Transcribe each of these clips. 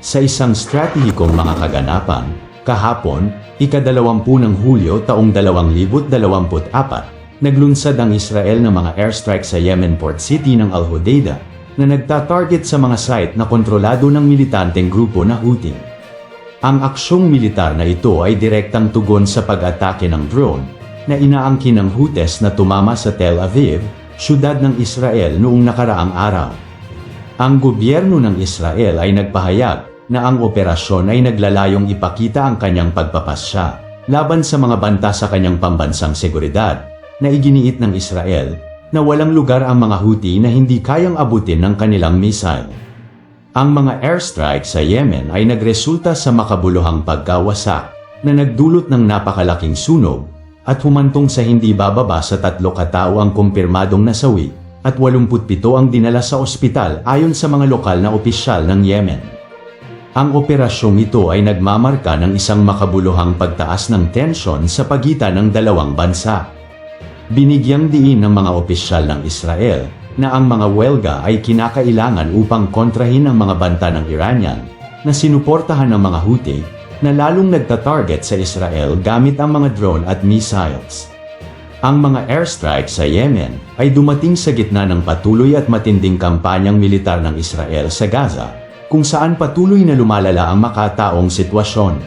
Sa isang stratehikong mga kaganapan, kahapon, ikadalawampu ng Hulyo taong 2024, naglunsad ang Israel ng mga airstrike sa Yemen port city ng Al Hodeida na nagtatarget sa mga site na kontrolado ng militanteng grupo na Houthi. Ang aksyong militar na ito ay direktang tugon sa pag-atake ng drone na inaangkin ng Houthis na tumama sa Tel Aviv, syudad ng Israel noong nakaraang araw. Ang gobyerno ng Israel ay nagpahayag na ang operasyon ay naglalayong ipakita ang kanyang pagpapasya laban sa mga banta sa kanyang pambansang seguridad na iginiit ng Israel na walang lugar ang mga Houthi na hindi kayang abutin ng kanilang missile. Ang mga airstrike sa Yemen ay nagresulta sa makabuluhang pagkawasak na nagdulot ng napakalaking sunog at humantong sa hindi bababa sa tatlo katao ang kumpirmadong nasawi at 87 ang dinala sa ospital ayon sa mga lokal na opisyal ng Yemen. Ang operasyong ito ay nagmamarka ng isang makabuluhang pagtaas ng tensyon sa pagitan ng dalawang bansa. Binigyang diin ng mga opisyal ng Israel na ang mga welga ay kinakailangan upang kontrahin ang mga banta ng Iranian na sinuportahan ng mga Houthi na lalong nagtatarget sa Israel gamit ang mga drone at missiles. Ang mga airstrike sa Yemen ay dumating sa gitna ng patuloy at matinding kampanyang militar ng Israel sa Gaza, kung saan patuloy na lumalala ang makataong sitwasyon.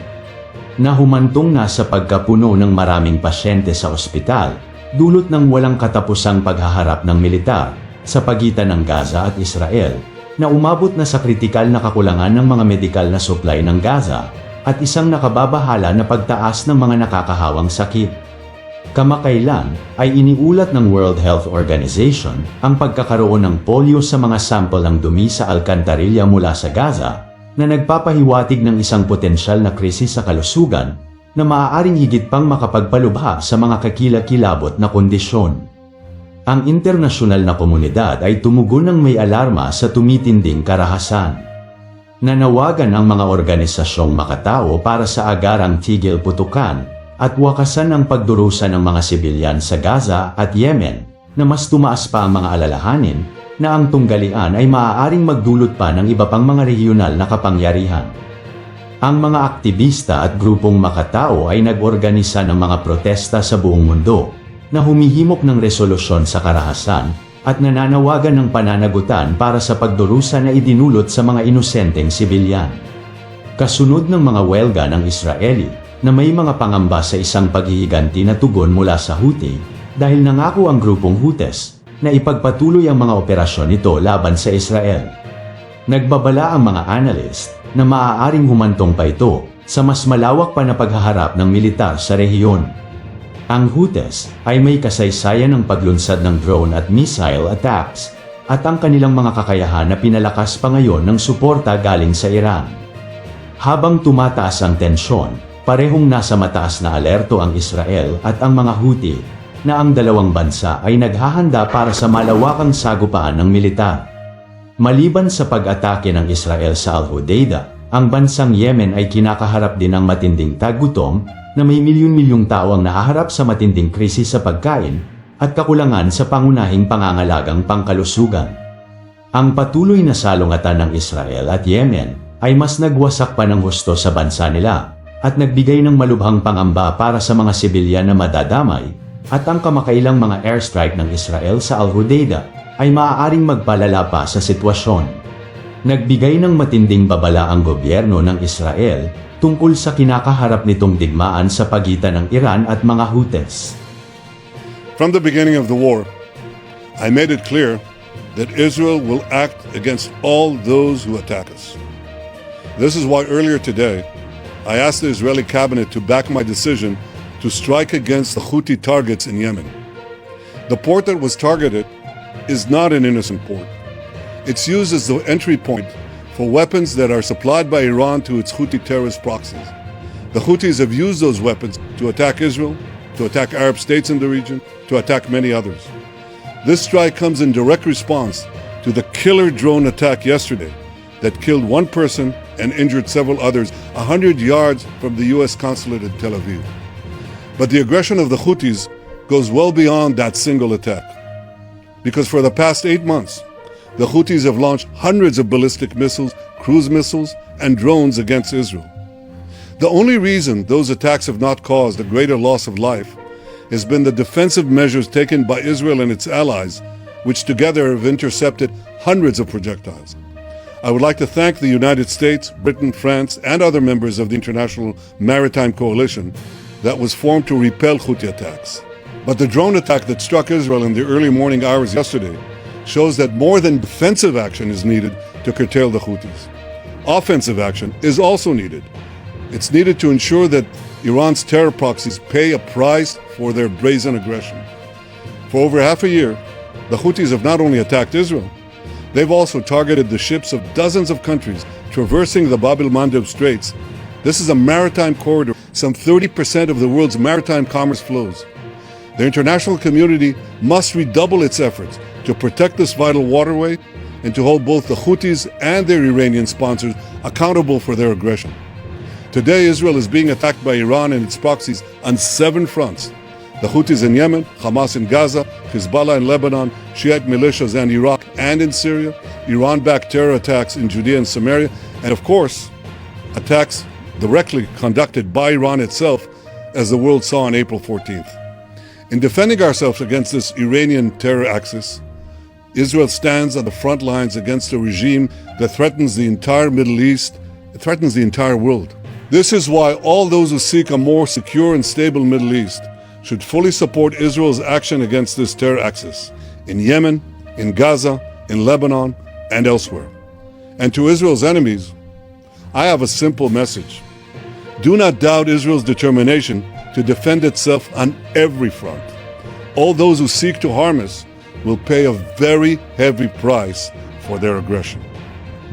Nahumantong na sa pagkapuno ng maraming pasyente sa ospital, dulot ng walang katapusang paghaharap ng militar sa pagitan ng Gaza at Israel, na umabot na sa kritikal na kakulangan ng mga medikal na supply ng Gaza at isang nakababahala na pagtaas ng mga nakakahawang sakit. Kamakailan ay iniulat ng World Health Organization ang pagkakaroon ng polio sa mga sample ng dumi sa Alcantarilla mula sa Gaza na nagpapahiwatig ng isang potensyal na krisis sa kalusugan na maaaring higit pang makapagpalubha sa mga kakilakilabot na kondisyon. Ang internasyonal na komunidad ay tumugon ng may alarma sa tumitinding karahasan. Nanawagan ang mga organisasyong makatao para sa agarang tigil putukan at wakasan ang pagdurusa ng mga sibilyan sa Gaza at Yemen na mas tumaas pa ang mga alalahanin na ang tunggalian ay maaaring magdulot pa ng iba pang mga regional na kapangyarihan. Ang mga aktivista at grupong makatao ay nag-organisa ng mga protesta sa buong mundo na humihimok ng resolusyon sa karahasan at nananawagan ng pananagutan para sa pagdurusa na idinulot sa mga inosenteng sibilyan. Kasunod ng mga welga ng Israeli, na may mga pangamba sa isang paghihiganti na tugon mula sa Houthi dahil nangako ang grupong Houthis na ipagpatuloy ang mga operasyon nito laban sa Israel. Nagbabala ang mga analyst na maaaring humantong pa ito sa mas malawak pa na paghaharap ng militar sa rehiyon. Ang Houthis ay may kasaysayan ng paglunsad ng drone at missile attacks at ang kanilang mga kakayahan na pinalakas pa ngayon ng suporta galing sa Iran. Habang tumataas ang tensyon, Parehong nasa mataas na alerto ang Israel at ang mga Houthi na ang dalawang bansa ay naghahanda para sa malawakang sagupaan ng militar. Maliban sa pag-atake ng Israel sa Al Hodeida, ang bansang Yemen ay kinakaharap din ng matinding tagutom na may milyon-milyong tao ang nahaharap sa matinding krisis sa pagkain at kakulangan sa pangunahing pangangalagang pangkalusugan. Ang patuloy na salungatan ng Israel at Yemen ay mas nagwasak pa ng husto sa bansa nila at nagbigay ng malubhang pangamba para sa mga sibilyan na madadamay, at ang kamakailang mga airstrike ng Israel sa Al Hodeida ay maaaring magpalala pa sa sitwasyon. Nagbigay ng matinding babala ang gobyerno ng Israel tungkol sa kinakaharap nitong digmaan sa pagitan ng Iran at mga Houthis. From the beginning of the war, I made it clear that Israel will act against all those who attack us. This is why earlier today, I asked the Israeli cabinet to back my decision to strike against the Houthi targets in Yemen. The port that was targeted is not an innocent port. It's used as the entry point for weapons that are supplied by Iran to its Houthi terrorist proxies. The Houthis have used those weapons to attack Israel, to attack Arab states in the region, to attack many others. This strike comes in direct response to the killer drone attack yesterday that killed one person and injured several others 100 yards from the U.S. consulate in Tel Aviv. But the aggression of the Houthis goes well beyond that single attack. Because for the past eight months, the Houthis have launched hundreds of ballistic missiles, cruise missiles, and drones against Israel. The only reason those attacks have not caused a greater loss of life has been the defensive measures taken by Israel and its allies, which together have intercepted hundreds of projectiles. I would like to thank the United States, Britain, France, and other members of the International Maritime Coalition that was formed to repel Houthi attacks. But the drone attack that struck Israel in the early morning hours yesterday shows that more than defensive action is needed to curtail the Houthis. Offensive action is also needed. It's needed to ensure that Iran's terror proxies pay a price for their brazen aggression. For over half a year, the Houthis have not only attacked Israel, they've also targeted the ships of dozens of countries traversing the Bab el Mandeb Straits. This is a maritime corridor. Some 30% of the world's maritime commerce flows. The international community must redouble its efforts to protect this vital waterway and to hold both the Houthis and their Iranian sponsors accountable for their aggression. Today, Israel is being attacked by Iran and its proxies on seven fronts. The Houthis in Yemen, Hamas in Gaza, Hezbollah in Lebanon, Shiite militias in Iraq and in Syria, Iran-backed terror attacks in Judea and Samaria, and of course, attacks directly conducted by Iran itself, as the world saw on April 14th. In defending ourselves against this Iranian terror axis, Israel stands on the front lines against a regime that threatens the entire Middle East, it threatens the entire world. This is why all those who seek a more secure and stable Middle East should fully support Israel's action against this terror axis in Yemen, in Gaza, in Lebanon, and elsewhere. And to Israel's enemies, I have a simple message. Do not doubt Israel's determination to defend itself on every front. All those who seek to harm us will pay a very heavy price for their aggression.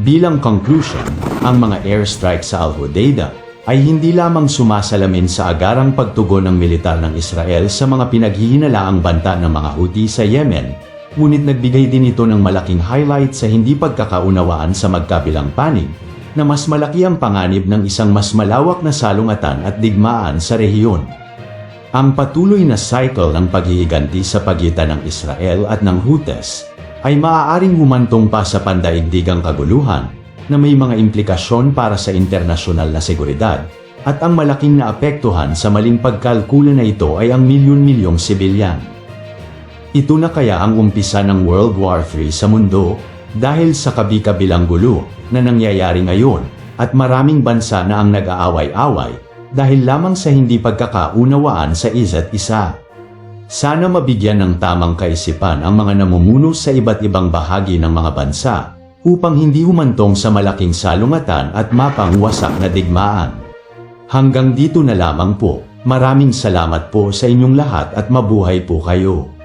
Bilang conclusion, ang mga airstrike sa Al Hodeida ay hindi lamang sumasalamin sa agarang pagtugon ng militar ng Israel sa mga pinaghihinalaang banta ng mga Houthi sa Yemen, ngunit nagbigay din ito ng malaking highlight sa hindi pagkakaunawaan sa magkabilang panig na mas malaki ang panganib ng isang mas malawak na salungatan at digmaan sa rehiyon. Ang patuloy na cycle ng paghihiganti sa pagitan ng Israel at ng Houthis ay maaaring humantong pa sa pandaigdigang kaguluhan na may mga implikasyon para sa internasyonal na seguridad at ang malaking naapektuhan sa maling pagkalkula na ito ay ang milyon-milyong sibilyan. Ito na kaya ang umpisa ng World War III sa mundo dahil sa kabi-kabilang gulo na nangyayari ngayon at maraming bansa na ang nag-aaway-away dahil lamang sa hindi pagkakaunawaan sa isa't isa. Sana mabigyan ng tamang kaisipan ang mga namumuno sa iba't ibang bahagi ng mga bansa upang hindi humantong sa malaking salungatan at mapangwasak na digmaan. Hanggang dito na lamang po. Maraming salamat po sa inyong lahat at mabuhay po kayo.